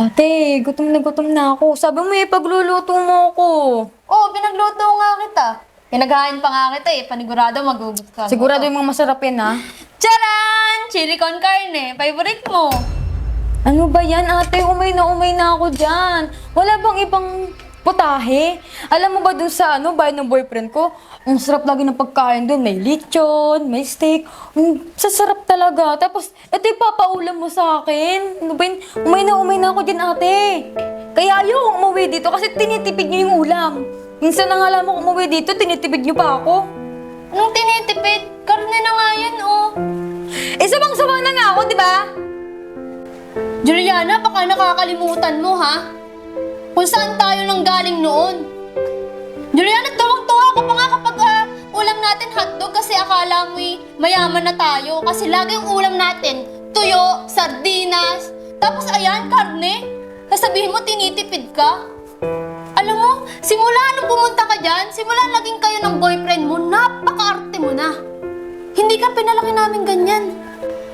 Ate, gutom na gutom na ako. Sabi mo eh, pagluluto mo ako. Oo, pinagluto nga kita. Pinaghain pa nga kita eh. Panigurado magugot ka. Sigurado yung mga masarap yan ha. Charan! Chili con carne. Favorite mo. Ano ba yan ate? Umay na umay na ako dyan. Wala bang ibang putahe? Alam mo ba dun sa ano, bahay ng boyfriend ko? Ang sarap lagi ng pagkain dun. May lechon, may steak. Ang sasarap talaga. Tapos, ito yung papaulam mo sa akin. Ano ba yun? Umay na umay na ako dyan ate. Kaya ayoko umuwi dito kasi tinitipid niyo yung ulam. Minsan na nga alam mo umuwi dito, tinitipid niyo pa ako. Anong tinitipid? Karne na nga yan, oh. Eh, sabang-sawa na nga ako, di ba? Juliana, baka nakakalimutan mo, ha? Kung saan tayo nang galing noon. Juliana, tuwang-tuwa ka pa nga kapag ah, ulam natin hotdog kasi akala mo mayaman na tayo. Kasi lagi yung ulam natin, tuyo, sardinas, tapos ayan, karne. Sasabihin mo, tinitipid ka. Alam mo, simula nung pumunta ka dyan, simula naging kayo ng boyfriend mo, napaka-arte mo na. Hindi ka pinalaki namin ganyan.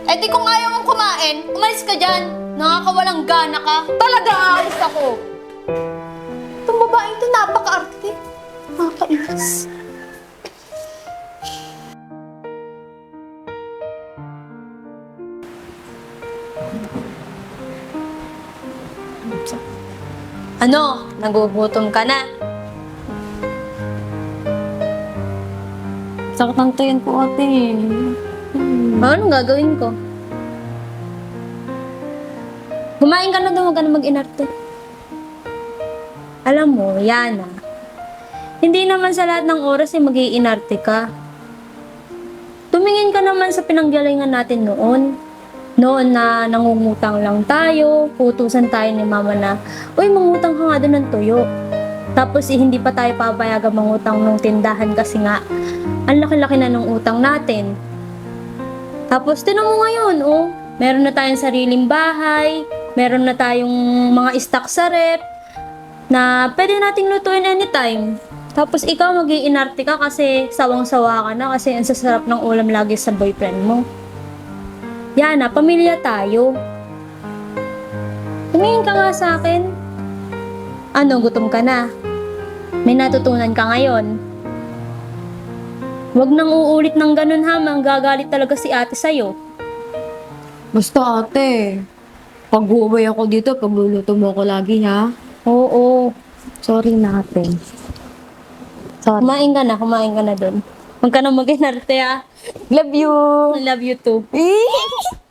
Eh di kung ayaw mong kumain, umalis ka dyan. Nakakawalang gana ka. Talaga aalis ako. Itong babaeng ito, napaka-arte. Nakakainis. Ano? Nagugutom ka na? Sakit ng tiyan ko ate. Anong gagawin ko? Kumain ka na daw, huwag ka na mag-inarte. Alam mo, Yana, hindi naman sa lahat ng oras ay mag iinarte ka. Tumingin ka naman sa pinanggalingan natin noon. Noon na nangungutang lang tayo, putusan tayo ni mama na, Uy, mangutang ka nga doon ng tuyo. Tapos eh, hindi pa tayo papayagan mangutang ng tindahan kasi nga, ang laki-laki na ng utang natin. Tapos tinan mo ngayon, oh, meron na tayong sariling bahay, meron na tayong mga stock sa rep, na pwede nating lutuin anytime. Tapos ikaw mag iinarte ka kasi sawang-sawa ka na kasi ang sasarap ng ulam lagi sa boyfriend mo. Yana, pamilya tayo. Tumingin ka nga sa akin. Ano, gutom ka na? May natutunan ka ngayon. Huwag nang uulit ng ganun ha, manggagalit talaga si ate sa'yo. Basta ate, pag uuwi ako dito, pagluluto mo ako lagi ha. Oo. Sorry na ate. Sorry. Kumain ka na, kumain ka na doon. Huwag ka na mag-inarte ah. Love you! I love you too.